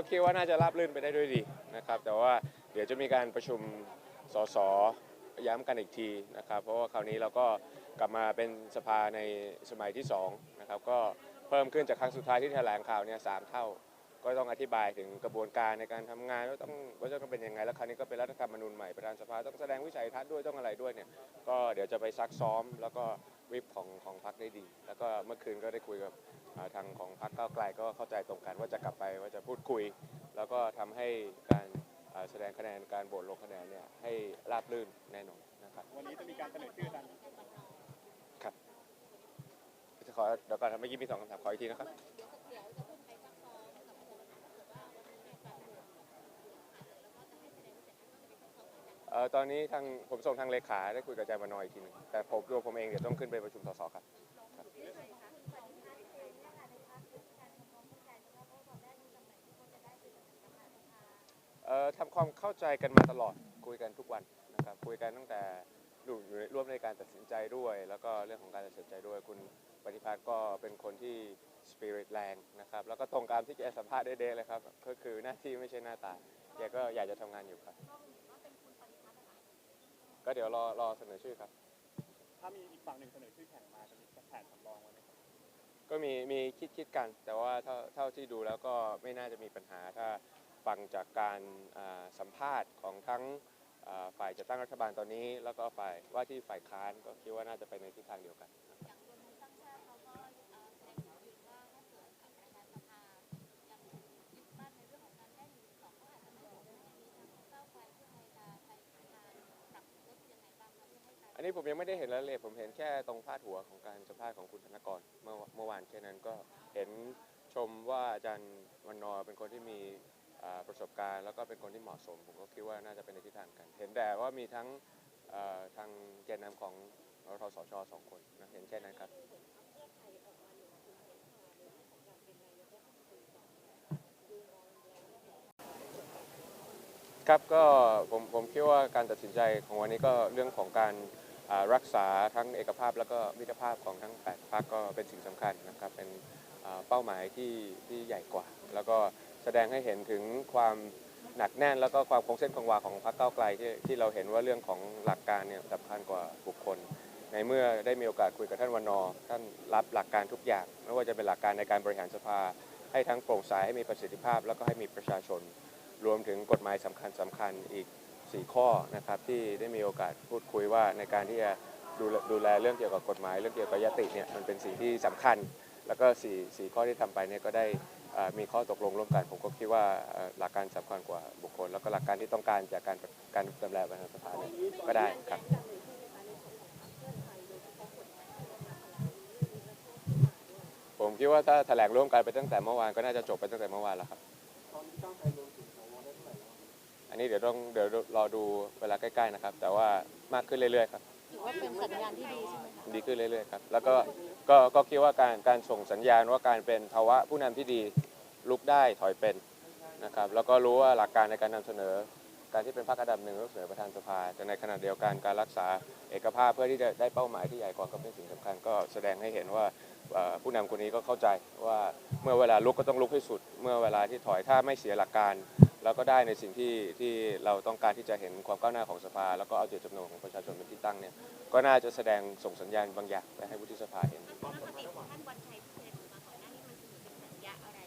ก็คิดว่าน่าจะราบรื่นไปได้ด้วยดีนะครับ แต่ว่าเดี๋ยวจะมีการประชุมสสย้ำกันอีกทีนะครับ เพราะว่าคราวนี้เราก็กลับมาเป็นสภาในสมัยที่2นะครับก็เพิ่มขึ้นจากครั้งสุดท้ายที่แถลงข่าวเนี่ยสามเท่า ก็ต้องอธิบายถึงกระบวนการในการทำงานว่าต้องว่าจะต้องเป็นยังไงแล้วคราวนี้ก็เป็นรัฐธรรมนูญใหม่ประธานสภาต้องแสดงวิสัยทัศน์ด้วยต้องอะไรด้วยเนี่ยก็เดี๋ยวจะไปซักซ้อมแล้วก็ วิปของของพรรคได้ดี แล้วก็เมื่อคืนก็ได้คุยกับอ่าทางของพรรคก้าวไกลก็เข้าใจตรงกันว่าจะกลับไปว่าจะพูดคุย แล้วก็ทำให้การอ่าแสดงคะแนนการโหวตลงคะแนนเนี่ยให้ราบรื่นแน่นอนนะครับวันนี้จะมีการเสนอชื่ออาจารย์จะขอเดี๋ยวก่อนครับเมื่อกี้มีสองคำถามขออีกทีนะครับ ออตอนนี้ทางผมส่งทางเลขาได้คุยกับอาจารย์วันนอยอีกทีหนึงแต่ผมตัวผมเองเดี๋ยวต้องขึ้นไปประชุมสสครับ เอ่อทำความเข้าใจกันมาตลอดคุยกันทุกวันนะครับคุยกันตั้งแต่อยู่อยู่ในร่วมในการตัดสินใจด้วย แล้วก็เรื่องของการตัดสินใจด้วย คุณปฏิภาณก็เป็นคนที่สปิริตแรงนะครับแล้วก็ตรงตามที่แกสัมภาษณ์ได้เดเลยครับก็คือหน้าที่ไม่ใช่หน้าตาแกก็อยากจะทำงานอยู่ครับ ก็เดี๋ยวรอรอเสนอชื่อครับ ถ้ามีอีกฝั่งหนึ่งเสนอชื่อแข่งมาจะมีแผนสำรองไว้ไหมครับก็มีมีคิดคิดกัน แต่ว่าเท่าเท่าที่ดูแล้วก็ไม่น่าจะมีปัญหาถ้าฟังจากการอ่าสัมภาษณ์ของทั้งอ่าฝ่ายจัดตั้งรัฐบาลตอนนี้ แล้วก็ฝ่ายว่าที่ฝ่ายค้านก็คิดว่าน่าจะไปในทิศทางเดียวกัน นี้ผมยังไม่ได้เห็นรายละเอียดผมเห็นแค่ตรงพาดหัวของการสัมภาษณ์ของคุณธนกรเมื่อเมื่อวานแค่นั้นก็เห็นชมว่าอาจารย์วันนอร์เป็นคนที่มีอ่าประสบการณ์แล้วก็เป็นคนที่เหมาะสม ผมก็คิดว่าน่าจะเป็นในทิศทางกัน เห็นแต่ว่ามีทั้งเอ่อทางแกนนำของรทสชสองคนนะเห็นแค่นั้นครับ ครับก็ผมผมคิดว่าการตัดสินใจของวันนี้ก็เรื่องของการ รักษาทั้งเอกภาพแล้วก็มิตรภาพของทั้ง 8พรรคก็เป็นสิ่งสำคัญนะครับเป็นเป้าหมายที่ที่ใหญ่กว่า แล้วก็แสดงให้เห็นถึงความหนักแน่นแล้วก็ความคงเส้นคงวาของพรรคก้าไกลที่ที่เราเห็นว่าเรื่องของหลักการเนี่ยสำคัญกว่าบุคคล ในเมื่อได้มีโอกาสคุยกับท่านวันนอท่านรับหลักการทุกอย่าง ไม่ว่าจะเป็นหลักการในการบริหารสภา ให้ทั้งโปร่งใสให้มีประสิทธิภาพ แล้วก็ให้มีประชาชน รวมถึงกฎหมายสำคัญสำคัญอีก 4 ข้อนะครับที่ได้มีโอกาสพูดคุยว่าในการที่จะดูดูแลเรื่องเกี่ยวกับกฎหมาย เรื่องเกี่ยวกับยติเนี่ยมันเป็นสิ่งที่สำคัญ แล้วก็4 4ข้อที่ทำไปเนี่ยก็ได้มีข้อตกลงร่วมกัน ผมก็คิดว่าหลักการสำคัญกว่าบุคคล แล้วก็หลักการที่ต้องการจากการการดำเนินประธานสภาเนี่ยก็ได้ครับผมคิดว่าถ้าแถลงร่วมกันไปตั้งแต่เมื่อวานก็น่าจะจบไปตั้งแต่เมื่อวานแล้วครับ อันนี้เดี๋ยวต้องเดี๋ยวรอดูเวลาใกล้ๆนะครับ แต่ว่ามากขึ้นเรื่อยๆครับถือว่าเป็นสัญญาณที่ดีใช่ไหมคะดีขึ้นเรื่อยๆครับแล้วก็ก็ก็คิดว่าการการส่งสัญญาณว่าการเป็นภาวะผู้นำที่ดีลุกได้ถอยเป็นนะครับ แล้วก็รู้ว่าหลักการในการนำเสนอ การที่เป็นพรรคอันดับหนึ่งก็เสนอประธานสภา แต่ในขณะเดียวกันการรักษาเอกภาพเพื่อที่จะได้เป้าหมายที่ใหญ่กว่าก็เป็นสิ่งสำคัญ ก็แสดงให้เห็นว่าเอ่อผู้นำคนนี้ก็เข้าใจว่าเมื่อเวลาลุกก็ต้องลุกให้สุด เมื่อเวลาที่ถอยถ้าไม่เสียหลักการ แล้วก็ได้ในสิ่งที่ที่เราต้องการที่จะเห็นความก้าวหน้าของสภา แล้วก็เอาเจตจำนงของประชาชนเป็นที่ตั้งเนี่ยก็น่าจะแสดงส่งสัญญาณบางอย่างไปให้วุฒิสภาเห็นปกติท่านวันชัยพูดอะไรออกมาก่อนหน้านี้มันถือเป็นสัญญาอะไร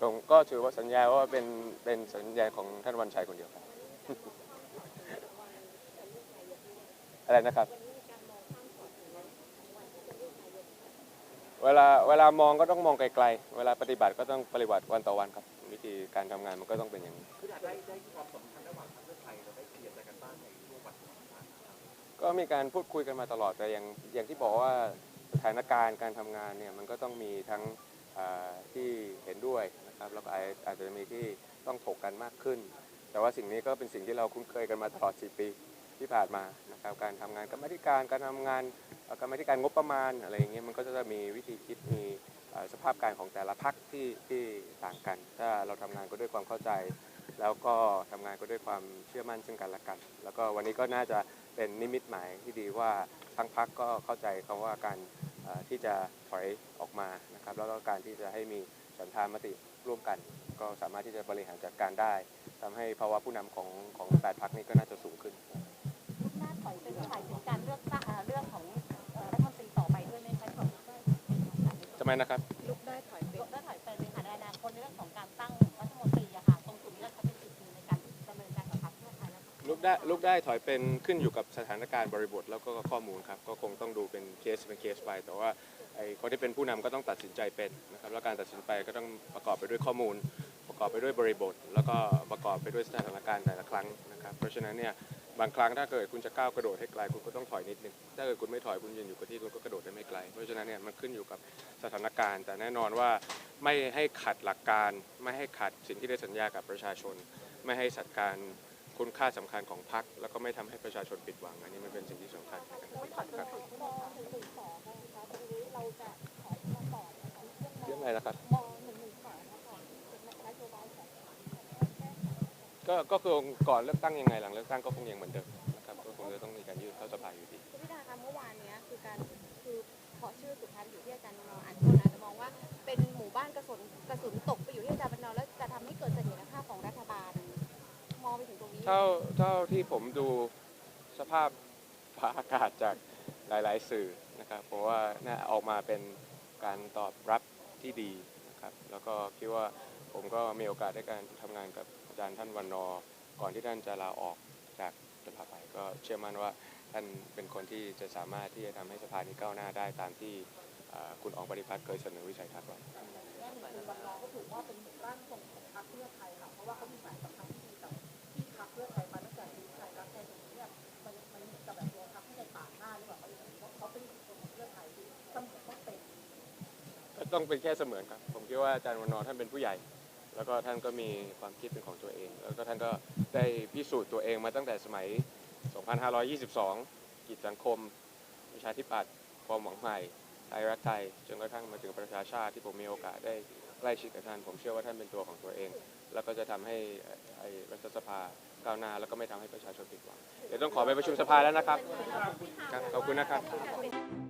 ผมก็ถือว่าสัญญาว่าเป็นเป็นสัญญาของท่านวันชัยคนเดียวครับอะไรนะครับ เวลาเวลามองก็ต้องมองไกลๆ เวลาปฏิบัติก็ต้องปฏิบัติวันต่อวันครับ วิธีการทำงานมันก็ต้องเป็นอย่างนี้ก็มีการพูดคุยกันมาตลอดแต่อย่างอย่างที่บอกว่าสถานการณ์การทำงานเนี่ยมันก็ต้องมีทั้งอ่าที่เห็นด้วยนะครับแล้วก็อาจอาจจะมีที่ต้องถกกันมากขึ้น แต่ว่าสิ่งนี้ก็เป็นสิ่งที่เราคุ้นเคยกันมาตลอด 4 ปี ที่ผ่านมานะครับการทำงานกรรมธิการการทำงานกรรมธิการงบประมาณอะไรอย่างเงี้ยมันก็จะมีวิธีคิดมีสภาพการของแต่ละพักที่ที่ต่างกัน ถ้าเราทำงานก็ด้วยความเข้าใจ แล้วก็ทำงานก็ด้วยความเชื่อมั่นซึ่งกันและกัน แล้วก็วันนี้ก็น่าจะเป็นนิมิตหมายที่ดีว่าทั้งพักก็เข้าใจคำว่าการที่จะถอยออกมานะครับแล้วก็การที่จะให้มีฉันทามติร่วมกัน ก็สามารถที่จะบริหารจัดการได้ทำให้ภาวะผู้นำของของแปดพักนี้ก็น่าจะสูงขึ้น อยเป็นหมายถึงการเลือกตั้งอ่าเรื่องของเอ่อรัฐมนตรีต่อไปด้วยไหมคะของทำไมนะครับลุกได้ถอยไปลุกได้ถอยไปในฐานะอนาคตในเรื่องของการตั้งรัฐมนตรีอะค่ะตรงจุดนี้เราจะเป็นจุดหนึ่งในการดำเนินการกับพรรคเพื่อไทยแล้วค่ะลุกได้ลุกได้ถอยเป็นขึ้นอยู่กับสถานการณ์บริบทแล้วก็ข้อมูลครับก็คงต้องดูเป็นเคสเป็นเคสไป แต่ว่าไอ้คนที่เป็นผู้นำก็ต้องตัดสินใจเป็นนะครับแล้วการตัดสินไปก็ต้องประกอบไปด้วยข้อมูล ประกอบไปด้วยบริบท แล้วก็ประกอบไปด้วยสถานการณ์แต่ละครั้งนะครับเพราะฉะนั้นเนี่ย บางครั้งถ้าเกิดคุณจะก้าวกระโดดให้ไกลคุณก็ต้องถอยนิดนึงถ้าเกิดคุณไม่ถอยคุณยืนอยู่กับที่คุณก็กระโดดได้ไม่ไกล เพราะฉะนั้นเนี่ยมันขึ้นอยู่กับสถานการณ์ แต่แน่นอนว่าไม่ให้ขัดหลักการ ไม่ให้ขัดสิ่งที่ได้สัญญากับประชาชน ไม่ให้สัดการคุณค่าสำคัญของพรรคแล้วก็ไม่ทำให้ประชาชนผิดหวังอันนี้มันเป็นสิ่งที่สำคัญครับเรื่องอะไรนะครับ ก็ก็คือก่อนเลือกตั้งยังไงหลังเลือกตั้งก็คงยังเหมือนเดิมนะครับก็คงจะต้องมีการยื่นเข้าสภาอยู่ดีคุณพิธาคะเมื่อวานเนี้ยคือการคือเพราะชื่อสุดท้ายอยู่ที่อาจารย์มโนอาจคนอาจจะมองว่าเป็นหมู่บ้านกระสุนกระสุนตกไปอยู่ที่อาจารย์มโนแล้วจะทำให้เกิดเสถียรภาพของรัฐบาลมองไปถึงตรงนี้เท่าเท่าที่ผมดูสภาพฟ้าอากาศจากหลาย ๆ สื่อนะครับเพราะว่าน่าออกมาเป็นการตอบรับที่ดีนะครับแล้วก็คิดว่าผมก็มีโอกาสได้การทำงานกับอา จารย์ท่านวันนอก่อนที่ท่านจะลาออกจากสภาไปก็เชื่อมั่นว่าท่านเป็นคนที่จะสามารถที่จะทำให้สภานี้ก้าวหน้าได้ตามที่คุณอองปฏิพัฒน์เคยเสนอวิสัยทัศน์ไว้แน่นอนวันนอก็ถือว่าเป็นร่างทรงของพรรคเพื่อไทยค่ะเพราะว่าเขามีสายสัมพันที่ดีกับที่พรรคเพื่อไทยมาตั้งแต่ยุคไทยรักไทยถึงเนี่ยมันมันเหมือนกับแบบโดนพรรคที่จะปากหน้าหรือเปล่าเขาเขาเป็นคนของเพื่อไทยที่เสมอต้องเป็นต้องเป็นแค่เสมือนครับผมคิดว่าอาจารย์วันนอท่านเป็นผู้ใหญ่ แล้วก็ท่านก็มีความคิดเป็นของตัวเอง แล้วก็ท่านก็ได้พิสูจน์ตัวเองมาตั้งแต่สมัย 2522 กิจสังคมประชาธิปัตย์ความหวังใหม่ไทยรักไทยจนกระทั่งมาถึงประชาชาติที่ผมมีโอกาสได้ใกล้ชิดกับท่าน ผมเชื่อว่าท่านเป็นตัวของตัวเอง แล้วก็จะทำให้ไอ้รัฐสภาก้าวหน้าแล้วก็ไม่ทำให้ประชาชนผิดหวัง เดี๋ยวต้องขอไปประชุมสภาแล้วนะครับ ขอบคุณนะครับ